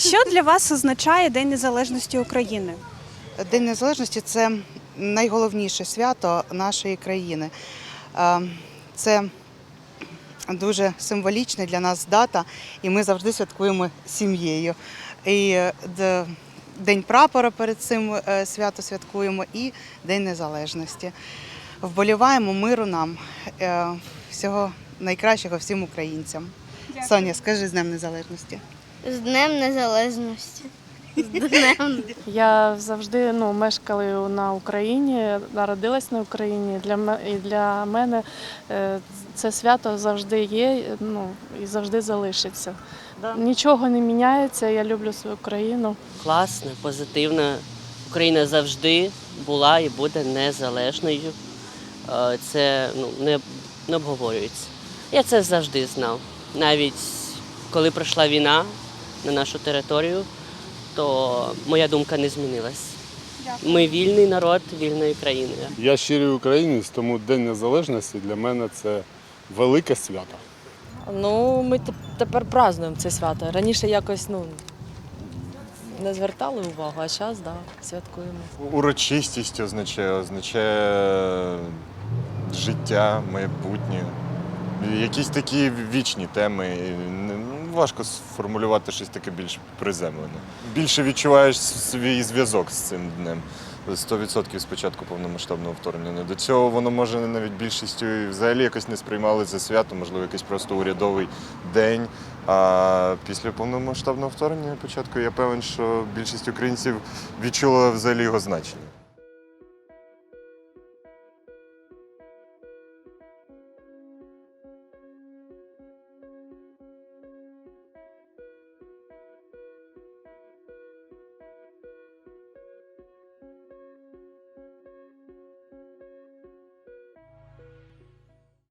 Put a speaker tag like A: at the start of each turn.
A: Що для вас означає День Незалежності України?
B: День Незалежності це найголовніше свято нашої країни. Е, Це дуже символічна для нас дата, і ми завжди святкуємо сім'єю. І е, День прапора перед цим е, свято святкуємо і День Незалежності. Вболіваємо миру нам, всього найкращого всім українцям. Соня, скажи з Днем Незалежності.
C: З Днем Незалежності. З Днем.
D: Я завжди ну, мешкала на Україні, народилась на Україні. Для і для мене е, це свято завжди є ну, і завжди залишиться. Нічого не міняється. Я люблю свою країну.
E: класно, позитивно. Україна завжди була і буде незалежною. Е, Це ну, не, не обговорюється. Я це завжди знав. Навіть коли пройшла війна на нашу територію, то моя думка не змінилась. Ми вільний народ вільної країни.
F: Я щирий українець, тому День Незалежності для мене це велике свято.
G: Ну, ми тепер празднуємо це свято. Раніше якось ну, не звертали увагу, а зараз да, святкуємо.
H: Урочистість означає, означає життя, майбутнє. Якісь такі вічні теми. Важко сформулювати щось таке більш приземлене. Більше відчуваєш свій зв'язок з цим днем. 100% з початку повномасштабного вторгнення. До цього воно може навіть більшістю взагалі якось не сприймали за свято, можливо, якийсь просто урядовий день. А після повномасштабного вторгнення початку я певен, що більшість українців відчула взагалі його значення.